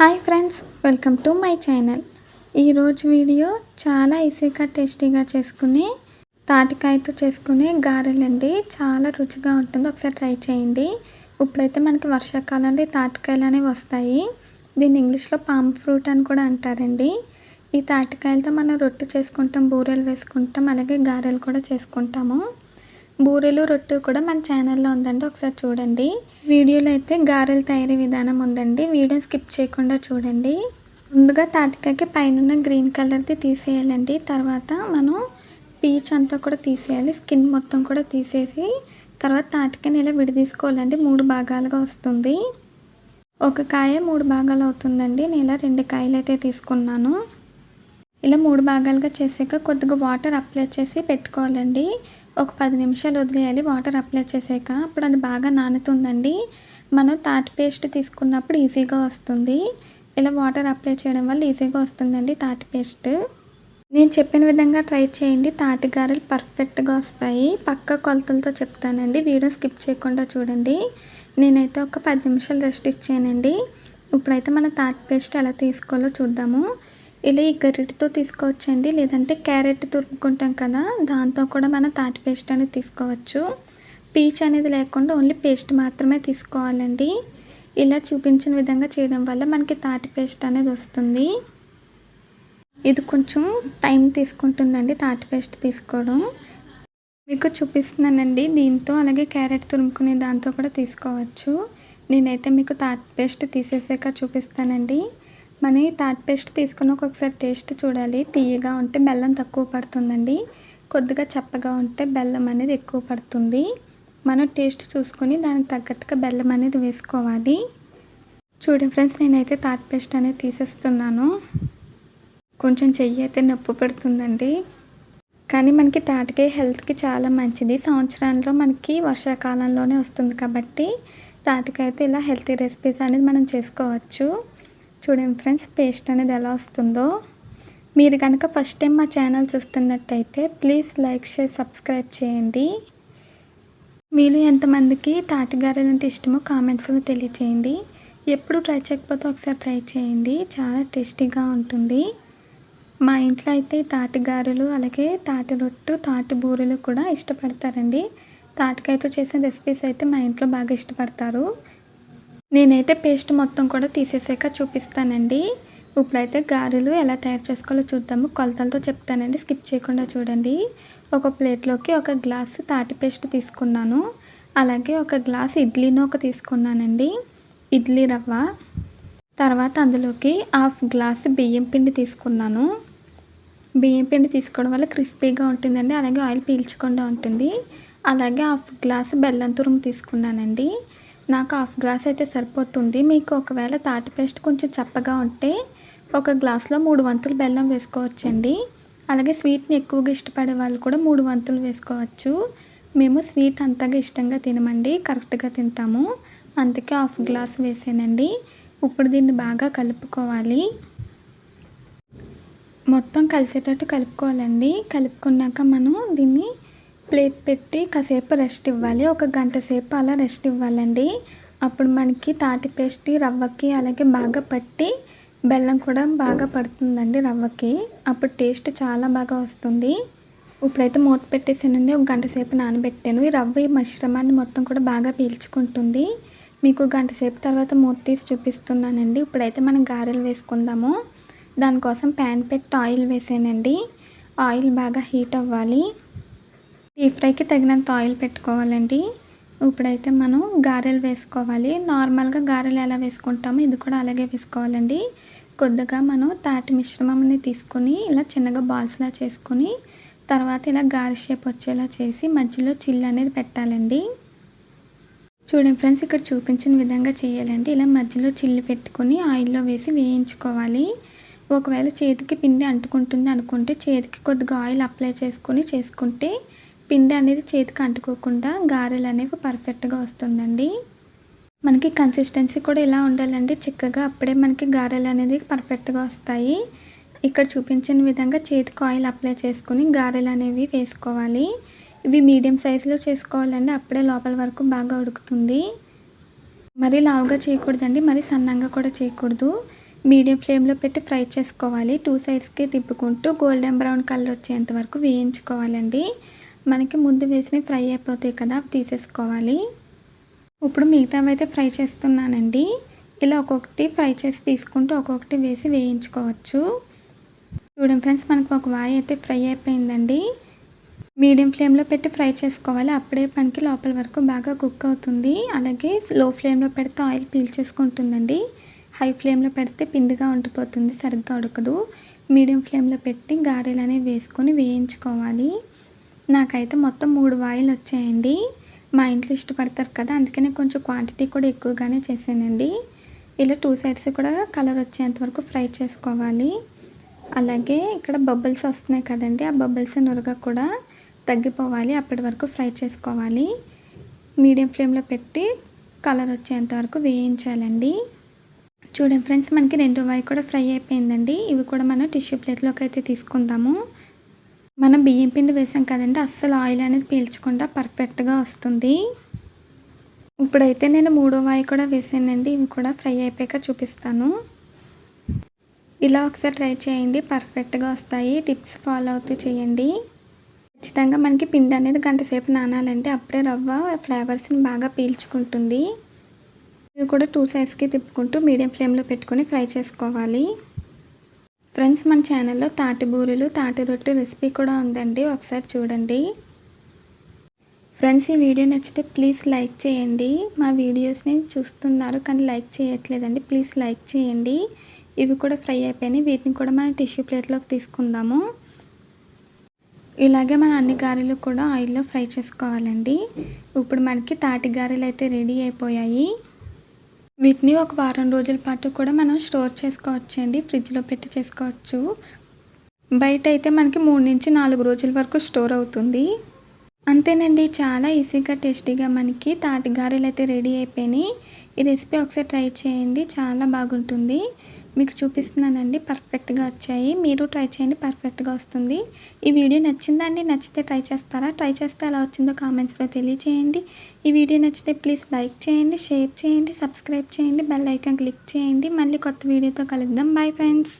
Hi friends welcome to my channel. ఈరోజు video చాలా ఈజీగా టేస్టీగా చేసుకునే తాటికాయతో చేసుకునే గారెలండి చాలా రుచిగా ఉంటుంది. ఒకసారి ట్రై చేయండి. ఇప్పుడైతే మనకి వర్షాకాలంలో ఈ తాటికాయలు అనేవి వస్తాయి. దీన్ని ఇంగ్లీష్లో పామ్ ఫ్రూట్ అని కూడా అంటారండి. ఈ తాటికాయలతో మనం రొట్టె చేసుకుంటాం బూరెలు వేసుకుంటాం అలాగే గారెలు కూడా చేసుకుంటాము. బూరెలు రొట్టె కూడా మన ఛానల్లో ఉందండి ఒకసారి చూడండి. వీడియోలో అయితే గారెలు తయారీ విధానం ఉందండి వీడియో స్కిప్ చేయకుండా చూడండి. ముందుగా తాటికాయకి పైన గ్రీన్ కలర్ది తీసేయాలండి తర్వాత మనం పీచ్ అంతా కూడా తీసేయాలి స్కిన్ మొత్తం కూడా తీసేసి తర్వాత తాటికాయని ఇలా విడదీసుకోవాలండి మూడు భాగాలుగా వస్తుంది. ఒక కాయ మూడు భాగాలు అవుతుందండి నేను ఇలా రెండు కాయలు అయితే తీసుకున్నాను. ఇలా మూడు భాగాలుగా చేసాక కొద్దిగా వాటర్ అప్లై చేసి పెట్టుకోవాలండి. ఒక పది నిమిషాలు వదిలేయాలి. వాటర్ అప్లై చేసాక అప్పుడు అది బాగా నానుతుందండి. మనం తాటి పేస్ట్ తీసుకున్నప్పుడు ఈజీగా వస్తుంది. ఇలా వాటర్ అప్లై చేయడం వల్ల ఈజీగా వస్తుందండి తాటి పేస్ట్. నేను చెప్పిన విధంగా ట్రై చేయండి. తాటి గారెలు పర్ఫెక్ట్గా వస్తాయి. పక్క కొలతలతో చెప్తానండి. వీడియో స్కిప్ చేయకుండా చూడండి. నేనైతే ఒక పది నిమిషాలు రెస్ట్ ఇచ్చానండి. ఇప్పుడైతే మన తాటి పేస్ట్ ఎలా తీసుకోవాలో చూద్దాము. ఇలా ఈ గరిటితో తీసుకోవచ్చండి. లేదంటే క్యారెట్ తురుముకుంటాం కదా దాంతో కూడా మనం తాటి పేస్ట్ అనేది తీసుకోవచ్చు. పీచ్ అనేది లేకుండా ఓన్లీ పేస్ట్ మాత్రమే తీసుకోవాలండి. ఇలా చూపించిన విధంగా చేయడం వల్ల మనకి తాటి పేస్ట్ అనేది వస్తుంది. ఇది కొంచెం టైం తీసుకుంటుందండి తాటి పేస్ట్ తీసుకోవడం. మీకు చూపిస్తున్నానండి దీంతో అలాగే క్యారెట్ తురుముకునే దాంతో కూడా తీసుకోవచ్చు. నేనైతే మీకు తాటి పేస్ట్ తీసేసాక చూపిస్తానండి. మనం తాటి పేస్ట్ తీసుకుని ఒకసారి టేస్ట్ చూడాలి. తీయగా ఉంటే బెల్లం తక్కువ పడుతుందండి. కొద్దిగా చప్పగా ఉంటే బెల్లం అనేది ఎక్కువ పడుతుంది. మనం టేస్ట్ చూసుకొని దానికి తగ్గట్టుగా బెల్లం అనేది వేసుకోవాలి. చూడండి ఫ్రెండ్స్ నేనైతే తాటి పేస్ట్ అనేది తీసేస్తున్నాను. కొంచెం చెయ్యి అయితే నొప్పి పెడుతుందండి. కానీ మనకి తాటికాయ హెల్త్కి చాలా మంచిది. సంవత్సరంలో మనకి వర్షాకాలంలోనే వస్తుంది కాబట్టి తాటికాయతో ఇలా హెల్తీ రెసిపీస్ అనేది మనం చేసుకోవచ్చు. చూడండి ఫ్రెండ్స్ పేస్ట్ అనేది ఎలా వస్తుందో. మీరు కనుక ఫస్ట్ టైం మా ఛానల్ చూస్తున్నట్టయితే ప్లీజ్ లైక్ షేర్ సబ్స్క్రైబ్ చేయండి. మీరు ఎంతమందికి తాటిగారెలు అంటే ఇష్టమో కామెంట్స్లో తెలియచేయండి. ఎప్పుడు ట్రై చేయకపోతే ఒకసారి ట్రై చేయండి. చాలా టేస్టీగా ఉంటుంది. మా ఇంట్లో అయితే తాటిగారెలు అలాగే తాటి రొట్టు తాటి బూరెలు కూడా ఇష్టపడతారండి. తాటికాయతో చేసిన రెసిపీస్ అయితే మా ఇంట్లో బాగా ఇష్టపడతారు. నేనైతే పేస్ట్ మొత్తం కూడా తీసేసాక చూపిస్తానండి. ఇప్పుడైతే గారెలు ఎలా తయారు చేసుకోవాలో చూద్దాము. కొలతలతో చెప్తానండి. స్కిప్ చేయకుండా చూడండి. ఒక ప్లేట్లోకి ఒక గ్లాస్ తాటి పేస్ట్ తీసుకున్నాను. అలాగే ఒక గ్లాస్ ఇడ్లీ నూక తీసుకున్నానండి. ఇడ్లీ రవ్వ. తర్వాత అందులోకి హాఫ్ గ్లాస్ బియ్యం పిండి తీసుకున్నాను. బియ్యం పిండి తీసుకోవడం వల్ల క్రిస్పీగా ఉంటుందండి. అలాగే ఆయిల్ పీల్చకుండా ఉంటుంది. అలాగే హాఫ్ గ్లాస్ బెల్లం తురుము తీసుకున్నానండి. నాకు హాఫ్ గ్లాస్ అయితే సరిపోతుంది. మీకు ఒకవేళ తాటి పేస్ట్ కొంచెం చప్పగా ఉంటే ఒక గ్లాస్లో మూడు వంతులు బెల్లం వేసుకోవచ్చండి. అలాగే స్వీట్ని ఎక్కువగా ఇష్టపడే వాళ్ళు కూడా మూడు వంతులు వేసుకోవచ్చు. మేము స్వీట్ అంతగా ఇష్టంగా తినమండి కరెక్ట్గా తింటాము. అందుకే హాఫ్ గ్లాస్ వేసానండి. ఇప్పుడు దీన్ని బాగా కలుపుకోవాలి. మొత్తం కలిసేటట్టు కలుపుకోవాలండి. కలుపుకున్నాక మనం దీన్ని ప్లేట్ పెట్టి కాసేపు రెస్ట్ ఇవ్వాలి. ఒక గంట సేపు అలా రెస్ట్ ఇవ్వాలండి. అప్పుడు మనకి తాటి పేస్ట్ రవ్వకి అలాగే బాగా పట్టి బెల్లం కూడా బాగా పడుతుందండి రవ్వకి. అప్పుడు టేస్ట్ చాలా బాగా వస్తుంది. ఇప్పుడైతే మూత పెట్టేసానండి. ఒక గంట సేపు నానబెట్టాను. ఈ రవ్వ ఈ మిశ్రమాన్ని మొత్తం కూడా బాగా పీల్చుకుంటుంది. మీకు గంట సేపు తర్వాత మూత తీసి చూపిస్తున్నానండి. ఇప్పుడైతే మనం గారెలు వేసుకుందాము. దానికోసం ప్యాన్ పెట్టి ఆయిల్ వేసానండి. ఆయిల్ బాగా హీట్ అవ్వాలి. డీప్ ఫ్రైకి తగినంత ఆయిల్ పెట్టుకోవాలండి. ఇప్పుడైతే మనం గారెలు వేసుకోవాలి. నార్మల్గా గారెలు ఎలా వేసుకుంటామో ఇది కూడా అలాగే వేసుకోవాలండి. కొద్దిగా మనం తాటి మిశ్రమంని తీసుకొని ఇలా చిన్నగా బాల్స్లా చేసుకొని తర్వాత ఇలా గారె షేప్ వచ్చేలా చేసి మధ్యలో చిల్లు అనేది పెట్టాలండి. చూడండి ఫ్రెండ్స్ ఇక్కడ చూపించిన విధంగా చేయాలండి. ఇలా మధ్యలో చిల్లు పెట్టుకుని ఆయిల్లో వేసి వేయించుకోవాలి. ఒకవేళ చేతికి పిండి అంటుకుంటుంది అనుకుంటే చేతికి కొద్దిగా ఆయిల్ అప్లై చేసుకొని చేసుకుంటే పిండి అనేది చేతికి అంటుకోకుండా గారెలు అనేవి పర్ఫెక్ట్గా వస్తుందండి. మనకి కన్సిస్టెన్సీ కూడా ఇలా ఉండాలండి చిక్కగా అప్పుడే మనకి గారెలు అనేది పర్ఫెక్ట్గా వస్తాయి. ఇక్కడ చూపించిన విధంగా చేతికి ఆయిల్ అప్లై చేసుకుని గారెలు అనేవి వేసుకోవాలి. ఇవి మీడియం సైజులో చేసుకోవాలండి అప్పుడే లోపల వరకు బాగా ఉడుకుతుంది. మరీ లావుగా చేయకూడదండి మరీ సన్నంగా కూడా చేయకూడదు. మీడియం ఫ్లేమ్లో పెట్టి ఫ్రై చేసుకోవాలి. టూ సైడ్స్కి తిప్పుకుంటూ గోల్డెన్ బ్రౌన్ కలర్ వచ్చేంత వరకు వేయించుకోవాలండి. మనకి ముందు వేసినవి ఫ్రై అయిపోతాయి కదా అవి తీసేసుకోవాలి. ఇప్పుడు మిగతావి అయితే ఫ్రై చేస్తున్నానండి. ఇలా ఒక్కొక్కటి ఫ్రై చేసి తీసుకుంటూ ఒక్కొక్కటి వేసి వేయించుకోవచ్చు. చూడండి ఫ్రెండ్స్ మనకు ఒక వాయి అయితే ఫ్రై అయిపోయిందండి. మీడియం ఫ్లేమ్లో పెట్టి ఫ్రై చేసుకోవాలి. అప్పుడే మనకి లోపల వరకు బాగా కుక్ అవుతుంది. అలాగే లో ఫ్లేమ్లో పెడితే ఆయిల్ పీల్చేసుకుంటుందండి హై ఫ్లేమ్లో పెడితే పిండిగా ఉండిపోతుంది సరిగ్గా ఉడకదు. మీడియం ఫ్లేమ్లో పెట్టి గారెలు అనేవి వేసుకొని వేయించుకోవాలి. నాకైతే మొత్తం మూడు వాయిల్ వచ్చాయండి మా ఇంట్లో ఇష్టపడతారు కదా అందుకనే కొంచెం క్వాంటిటీ కూడా ఎక్కువగానే చేశానండి. ఇలా టూ సైడ్స్ కూడా కలర్ వచ్చేంత వరకు ఫ్రై చేసుకోవాలి. అలాగే ఇక్కడ బబుల్స్ వస్తున్నాయి కదండి ఆ బబుల్స్ నురగ కూడా తగ్గిపోవాలి అప్పటి వరకు ఫ్రై చేసుకోవాలి. మీడియం ఫ్లేమ్లో పెట్టి కలర్ వచ్చేంత వరకు వేయించాలండి. చూడండి ఫ్రెండ్స్ మనకి రెండు వాయి కూడా ఫ్రై అయిపోయిందండి. ఇవి కూడా మనం టిష్యూ ప్లేట్లోకి అయితే తీసుకుందాము. మనం బియ్యం పిండి వేసాం కదండి అస్సలు ఆయిల్ అనేది పీల్చకుండా పర్ఫెక్ట్గా వస్తుంది. ఇప్పుడైతే నేను మూడో వాయి కూడా వేసానండి ఇవి కూడా ఫ్రై అయిపోయాక చూపిస్తాను. ఇలా ఒకసారి ట్రై చేయండి పర్ఫెక్ట్గా వస్తాయి. టిప్స్ ఫాలో అవుతూ చేయండి. ఖచ్చితంగా మనకి పిండి అనేది గంట సేపు నానాలంటే అప్పుడే రవ్వ ఫ్లేవర్స్ని బాగా పీల్చుకుంటుంది. ఇవి కూడా టూ సైడ్స్కి తిప్పుకుంటూ మీడియం ఫ్లేమ్లో పెట్టుకొని ఫ్రై చేసుకోవాలి. ఫ్రెండ్స్ మన ఛానల్లో తాటి బూరెలు తాటి రొట్టె రెసిపీ కూడా ఉందండి. ఒకసారి చూడండి. ఫ్రెండ్స్ ఈ వీడియో నచ్చితే ప్లీజ్ లైక్ చేయండి. మా వీడియోస్ని చూస్తున్నారు కానీ లైక్ చేయట్లేదండి. ప్లీజ్ లైక్ చేయండి. ఇవి కూడా ఫ్రై అయిపోయినాయి. వీటిని కూడా మనం టిష్యూ ప్లేట్లోకి తీసుకుందాము. ఇలాగే మన అన్ని గారెలు కూడా ఆయిల్లో ఫ్రై చేసుకోవాలండి. ఇప్పుడు మనకి తాటి గారెలు అయితే రెడీ అయిపోయాయి. వీటిని ఒక వారం రోజుల పాటు కూడా మనం స్టోర్ చేసుకోవచ్చండి ఫ్రిడ్జ్లో పెట్టి చేసుకోవచ్చు. బయట అయితే మనకి మూడు నుంచి నాలుగు రోజుల వరకు స్టోర్ అవుతుంది. అంతేనండి చాలా ఈజీగా టేస్టీగా మనకి తాటి గారెలు అయితే రెడీ అయిపోయినాయి. ఈ రెసిపీ ఒకసారి ట్రై చేయండి చాలా బాగుంటుంది. మీకు చూపిస్తున్నానండి పర్ఫెక్ట్గా వచ్చాయి. మీరు ట్రై చేయండి పర్ఫెక్ట్గా వస్తుంది. ఈ వీడియో నచ్చిందండి నచ్చితే ట్రై చేస్తారా? ట్రై చేస్తే ఎలా వచ్చిందో కామెంట్స్లో తెలియచేయండి. ఈ వీడియో నచ్చితే ప్లీజ్ లైక్ చేయండి షేర్ చేయండి సబ్స్క్రైబ్ చేయండి బెల్ ఐకాన్ క్లిక్ చేయండి. మళ్ళీ కొత్త వీడియోతో కలుద్దాం. Bye friends